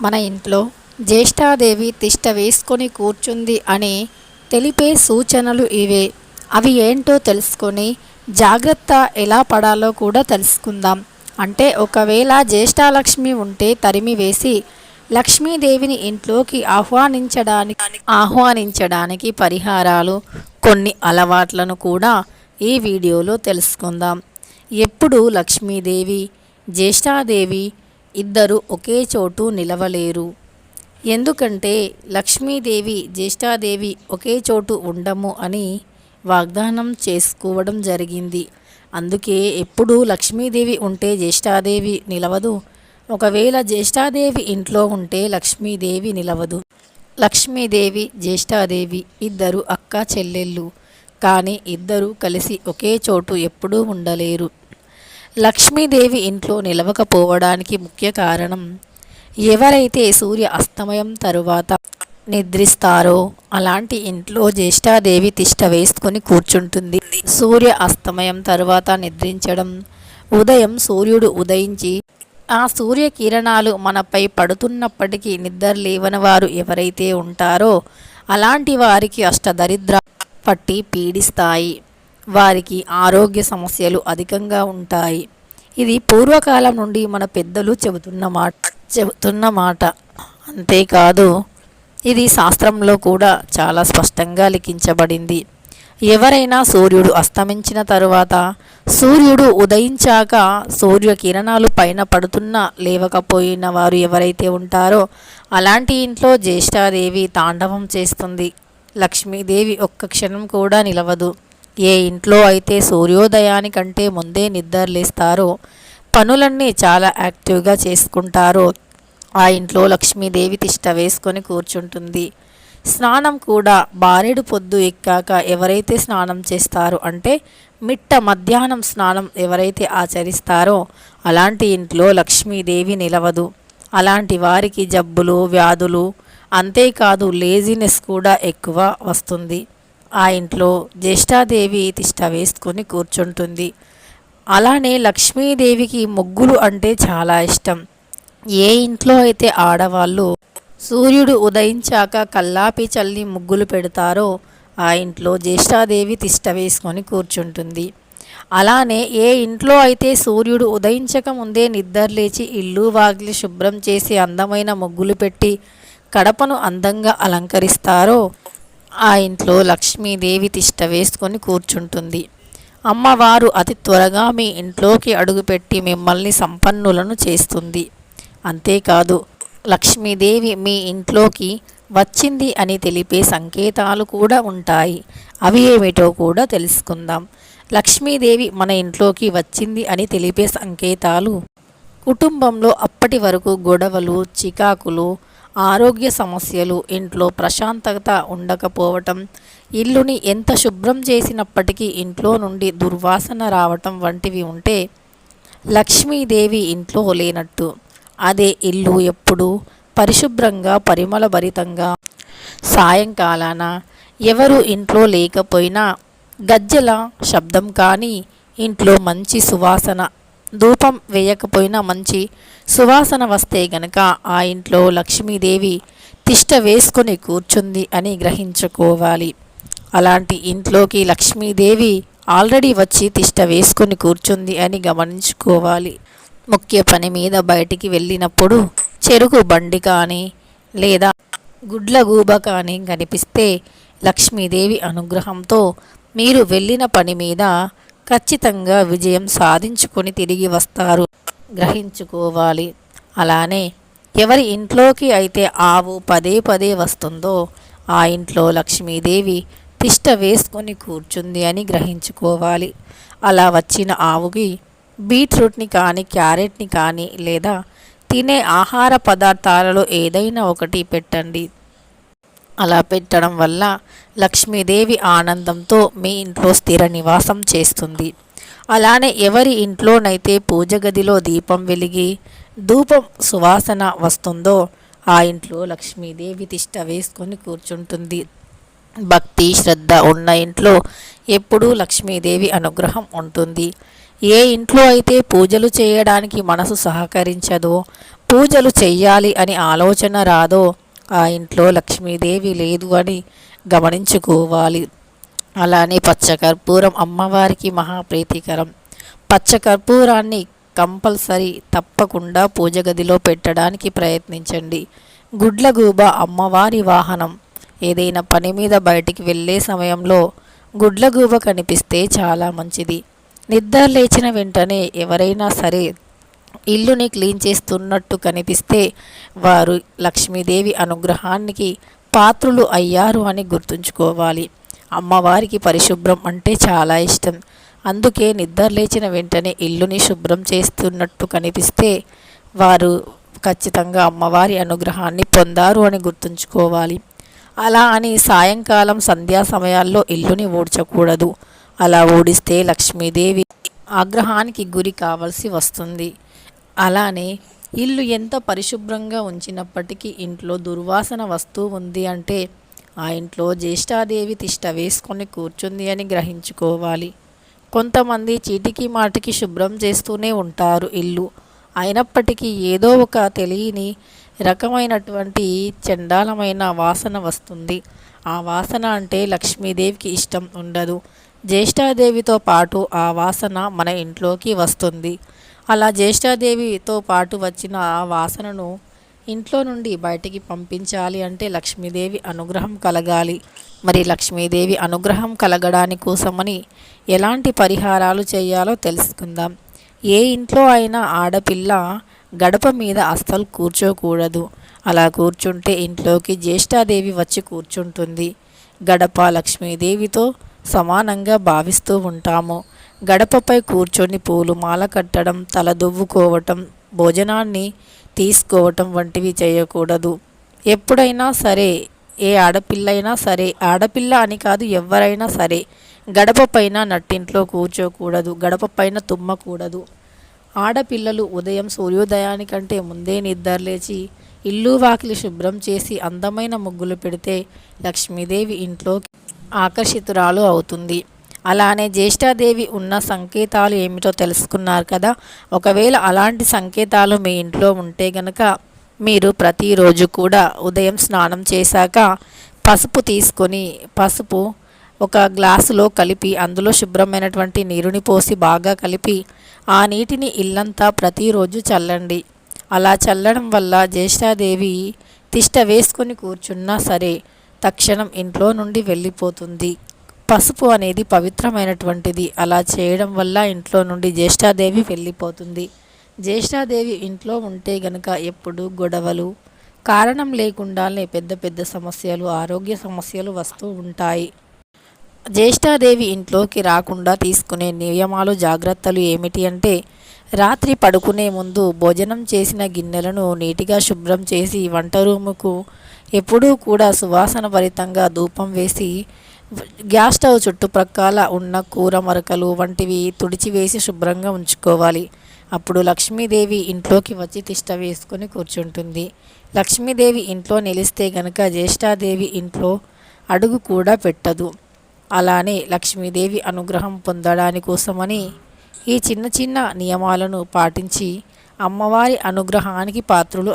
మన ఇంట్లో జ్యేష్ఠాదేవి తిష్ట వేసుకొని కూర్చుంది అని తెలిపే సూచనలు ఇవే. అవి ఏంటో తెలుసుకొని జాగ్రత్త ఎలా పడాలో కూడా తెలుసుకుందాం. అంటే ఒకవేళ జ్యేష్ఠాలక్ష్మి ఉంటే తరిమి వేసి లక్ష్మీదేవిని ఇంట్లోకి ఆహ్వానించడానికి ఆహ్వానించడానికి పరిహారాలు కొన్ని అలవాట్లను కూడా ఈ వీడియోలో తెలుసుకుందాం. ఎప్పుడు లక్ష్మీదేవి జ్యేష్ఠాదేవి ఇద్దరు ఒకే చోటు నిలవలేరు. ఎందుకంటే లక్ష్మీదేవి జ్యేష్ఠాదేవి ఒకే చోటు ఉండము అని వాగ్దానం చేసుకోవడం జరిగింది. అందుకే ఎప్పుడూ లక్ష్మీదేవి ఉంటే జ్యేష్ఠాదేవి నిలవదు. ఒకవేళ జ్యేష్ఠాదేవి ఇంట్లో ఉంటే లక్ష్మీదేవి నిలవదు. లక్ష్మీదేవి జ్యేష్ఠాదేవి ఇద్దరు అక్క చెల్లెళ్ళు. కానీ ఇద్దరు కలిసి ఒకే చోటు ఎప్పుడూ ఉండలేరు. లక్ష్మీదేవి ఇంట్లో నిలవకపోవడానికి ముఖ్య కారణం ఎవరైతే సూర్య అస్తమయం తరువాత నిద్రిస్తారో అలాంటి ఇంట్లో జ్యేష్ఠాదేవి తిష్ట వేసుకొని కూర్చుంటుంది. సూర్య అస్తమయం తరువాత నిద్రించడం ఉదయం సూర్యుడు ఉదయించి ఆ సూర్యకిరణాలు మనపై పడుతున్నప్పటికీ నిద్ర లేవని వారు ఎవరైతే ఉంటారో అలాంటి వారికి అష్టదరిద్ర పట్టి పీడిస్తాయి. వారికి ఆరోగ్య సమస్యలు అధికంగా ఉంటాయి. ఇది పూర్వకాలం నుండి మన పెద్దలు చెబుతున్న మాట చెబుతున్న మాట. అంతేకాదు ఇది శాస్త్రంలో కూడా చాలా స్పష్టంగా లిఖించబడింది. ఎవరైనా సూర్యుడు అస్తమించిన తరువాత సూర్యుడు ఉదయించాక సూర్య కిరణాలు పైన పడుతున్నా లేవకపోయిన వారు ఎవరైతే ఉంటారో అలాంటి ఇంట్లో జ్యేష్ఠాదేవి తాండవం చేస్తుంది. లక్ష్మీదేవి ఒక్క క్షణం కూడా నిలవదు. ఏ ఇంట్లో అయితే సూర్యోదయానికంటే ముందే నిద్రలేస్తారో పనులన్నీ చాలా యాక్టివ్గా చేసుకుంటారో ఆ ఇంట్లో లక్ష్మీదేవి తిష్ట వేసుకొని కూర్చుంటుంది. స్నానం కూడా బారెడు పొద్దు ఎక్కాక ఎవరైతే స్నానం చేస్తారో అంటే మిట్ట మధ్యాహ్నం స్నానం ఎవరైతే ఆచరిస్తారో అలాంటి ఇంట్లో లక్ష్మీదేవి నిలవదు. అలాంటి వారికి జబ్బులు వ్యాధులు అంతేకాదు లేజినెస్ కూడా ఎక్కువ వస్తుంది. ఆ ఇంట్లో జ్యేష్ఠాదేవి తిష్ట వేసుకొని కూర్చుంటుంది. అలానే లక్ష్మీదేవికి ముగ్గులు అంటే చాలా ఇష్టం. ఏ ఇంట్లో అయితే ఆడవాళ్ళు సూర్యుడు ఉదయించాక కల్లాపి చల్లి ముగ్గులు పెడతారో ఆ ఇంట్లో జ్యేష్ఠాదేవి తిష్ట వేసుకొని కూర్చుంటుంది. అలానే ఏ ఇంట్లో అయితే సూర్యుడు ఉదయించక ముందే నిద్రలేచి ఇల్లు వాగిలి శుభ్రం చేసి అందమైన ముగ్గులు పెట్టి కడపను అందంగా అలంకరిస్తారో ఆ ఇంట్లో లక్ష్మీదేవి తిష్ట వేసుకొని కూర్చుంటుంది. అమ్మవారు అతి త్వరగా మీ ఇంట్లోకి అడుగుపెట్టి మిమ్మల్ని సంపన్నులను చేస్తుంది. అంతేకాదు లక్ష్మీదేవి మీ ఇంట్లోకి వచ్చింది అని తెలిపే సంకేతాలు కూడా ఉంటాయి. అవి ఏమిటో కూడా తెలుసుకుందాం. లక్ష్మీదేవి మన ఇంట్లోకి వచ్చింది అని తెలిపే సంకేతాలు కుటుంబంలో అప్పటి వరకు గొడవలు చికాకులు ఆరోగ్య సమస్యలు ఇంట్లో ప్రశాంతత ఉండకపోవటం ఇల్లుని ఎంత శుభ్రం చేసినప్పటికీ ఇంట్లో నుండి దుర్వాసన రావటం వంటివి ఉంటే లక్ష్మీదేవి ఇంట్లో లేనట్టు. అదే ఇల్లు ఎప్పుడూ పరిశుభ్రంగా పరిమళభరితంగా. సాయంకాలాన ఎవరు ఇంట్లో లేకపోయినా గజ్జల శబ్దం కానీ ఇంట్లో మంచి సువాసన ధూపం వేయకపోయినా మంచి సువాసన వస్తే గనక ఆ ఇంట్లో లక్ష్మీదేవి తిష్ట వేసుకొని కూర్చుంది అని గ్రహించుకోవాలి. అలాంటి ఇంట్లోకి లక్ష్మీదేవి ఆల్రెడీ వచ్చి తిష్ట వేసుకొని కూర్చుంది అని గమనించుకోవాలి. ముఖ్య పని మీద బయటికి వెళ్ళినప్పుడు చెరుకు బండి కానీ లేదా గుడ్ల గూబ కానీ కనిపిస్తే లక్ష్మీదేవి అనుగ్రహంతో మీరు వెళ్ళిన పని మీద ఖచ్చితంగా విజయం సాధించుకొని తిరిగి వస్తారు. గ్రహించుకోవాలి. అలానే ఎవరి ఇంట్లోకి అయితే ఆవు పదే పదే వస్తుందో ఆ ఇంట్లో లక్ష్మీదేవి తిష్ట వేసుకొని కూర్చుంది అని గ్రహించుకోవాలి. అలా వచ్చిన ఆవుకి బీట్రూట్ని కానీ క్యారెట్ని కానీ లేదా తినే ఆహార పదార్థాలలో ఏదైనా ఒకటి పెట్టండి. అలా పెట్టడం వల్ల లక్ష్మీదేవి ఆనందంతో మీ ఇంట్లో స్థిర నివాసం చేస్తుంది. అలానే ఎవరి ఇంట్లోనైతే పూజ గదిలో దీపం వెలిగి ధూపం సువాసన వస్తుందో ఆ ఇంట్లో లక్ష్మీదేవి తిష్ట వేసుకొని కూర్చుంటుంది. భక్తి శ్రద్ధ ఉన్న ఇంట్లో ఎప్పుడూ లక్ష్మీదేవి అనుగ్రహం ఉంటుంది. ఏ ఇంట్లో అయితే పూజలు చేయడానికి మనసు సహకరించదో పూజలు చెయ్యాలి అని ఆలోచన రాదో ఆ ఇంట్లో లక్ష్మీదేవి లేదు అని గమనించుకోవాలి. అలానే పచ్చకర్పూరం అమ్మవారికి మహాప్రీతికరం. పచ్చకర్పూరాన్ని కంపల్సరీ తప్పకుండా పూజ గదిలో పెట్టడానికి ప్రయత్నించండి. గుడ్లగూబ అమ్మవారి వాహనం. ఏదైనా పని మీద బయటికి వెళ్ళే సమయంలో గుడ్లగూబ కనిపిస్తే చాలా మంచిది. నిద్ర లేచిన వెంటనే ఎవరైనా సరే ఇల్లుని క్లీన్ చేస్తున్నట్టు కనిపిస్తే వారు లక్ష్మీదేవి అనుగ్రహానికి పాత్రులు అయ్యారు అని గుర్తుంచుకోవాలి. అమ్మవారికి పరిశుభ్రం అంటే చాలా ఇష్టం. అందుకే నిద్ర లేచిన వెంటనే ఇల్లుని శుభ్రం చేస్తున్నట్టు కనిపిస్తే వారు ఖచ్చితంగా అమ్మవారి అనుగ్రహాన్ని పొందారు అని గుర్తుంచుకోవాలి. అలా అని సాయంకాలం సంధ్యా సమయాల్లో ఇల్లుని ఊడ్చకూడదు. అలా ఊడిస్తే లక్ష్మీదేవి ఆగ్రహానికి గురి కావాల్సి వస్తుంది. అలానే ఇల్లు ఎంత పరిశుభ్రంగా ఉంచినప్పటికీ ఇంట్లో దుర్వాసన వస్తూ ఉంది అంటే ఆ ఇంట్లో జ్యేష్ఠాదేవి తిష్ట వేసుకొని కూర్చుంది అని గ్రహించుకోవాలి. కొంతమంది చీటికి మాటికి శుభ్రం చేస్తూనే ఉంటారు ఇల్లు. అయినప్పటికీ ఏదో ఒక తెలియని రకమైనటువంటి చండాలమైన వాసన వస్తుంది. ఆ వాసన అంటే లక్ష్మీదేవికి ఇష్టం ఉండదు. జ్యేష్ఠాదేవితో పాటు ఆ వాసన మన ఇంట్లోకి వస్తుంది. అలా జ్యేష్ఠాదేవితో పాటు వచ్చిన ఆ వాసనను ఇంట్లో నుండి బయటికి పంపించాలి అంటే లక్ష్మీదేవి అనుగ్రహం కలగాలి. మరి లక్ష్మీదేవి అనుగ్రహం కలగడాని కోసమని ఎలాంటి పరిహారాలు చేయాలో తెలుసుకుందాం. ఏ ఇంట్లో అయినా ఆడపిల్ల గడప మీద అస్సలు కూర్చోకూడదు. అలా కూర్చుంటే ఇంట్లోకి జ్యేష్ఠాదేవి వచ్చి కూర్చుంటుంది. గడప లక్ష్మీదేవితో సమానంగా భావిస్తూ ఉంటాము. గడపపై కూర్చొని పూలు మాల కట్టడం తల దువ్వుకోవటం భోజనాన్ని తీసుకోవటం వంటివి చేయకూడదు. ఎప్పుడైనా సరే ఏ ఆడపిల్లైనా సరే ఆడపిల్ల అని కాదు ఎవరైనా సరే గడప పైన నట్టింట్లో కూర్చోకూడదు గడప పైన తుమ్మకూడదు. ఆడపిల్లలు ఉదయం సూర్యోదయానికంటే ముందే నిద్రలేచి ఇల్లు వాకిలి శుభ్రం చేసి అందమైన ముగ్గులు పెడితే లక్ష్మీదేవి ఇంట్లో ఆకర్షితురాలు అవుతుంది. అలానే జ్యేష్ఠాదేవి ఉన్న సంకేతాలు ఏమిటో తెలుసుకున్నారు కదా. ఒకవేళ అలాంటి సంకేతాలు మీ ఇంట్లో ఉంటే గనక మీరు ప్రతిరోజు కూడా ఉదయం స్నానం చేశాక పసుపు తీసుకొని పసుపు ఒక గ్లాసులో కలిపి అందులో శుభ్రమైనటువంటి నీరుని పోసి బాగా కలిపి ఆ నీటిని ఇల్లంతా ప్రతిరోజు చల్లండి. అలా చల్లడం వల్ల జ్యేష్ఠాదేవి తిష్ట వేసుకొని కూర్చున్నా సరే తక్షణం ఇంట్లో నుండి వెళ్ళిపోతుంది. పసుపు అనేది పవిత్రమైనటువంటిది. అలా చేయడం వల్ల ఇంట్లో నుండి జ్యేష్ఠాదేవి వెళ్ళిపోతుంది. జ్యేష్ఠాదేవి ఇంట్లో ఉంటే గనక ఎప్పుడు గొడవలు కారణం లేకుండానే పెద్ద పెద్ద సమస్యలు ఆరోగ్య సమస్యలు వస్తూ ఉంటాయి. జ్యేష్ఠాదేవి ఇంట్లోకి రాకుండా తీసుకునే నియమాలు జాగ్రత్తలు ఏమిటి అంటే రాత్రి పడుకునే ముందు భోజనం చేసిన గిన్నెలను నీటిగా శుభ్రం చేసి వంట రూముకు ఎప్పుడూ కూడా సువాసన భరితంగా ధూపం వేసి గ్యాస్ స్టవ్ చుట్టుప్రక్కల ఉన్న కూర మరకలు వంటివి తుడిచివేసి శుభ్రంగా ఉంచుకోవాలి. అప్పుడు లక్ష్మీదేవి ఇంట్లోకి వచ్చి తిష్ట వేసుకొని కూర్చుంటుంది. లక్ష్మీదేవి ఇంట్లో నిలిస్తే గనక జ్యేష్ఠాదేవి ఇంట్లో అడుగు కూడా పెట్టదు. అలానే లక్ష్మీదేవి అనుగ్రహం పొందడాని కోసమని ఈ చిన్న చిన్న నియమాలను పాటించి అమ్మవారి అనుగ్రహానికి పాత్రులు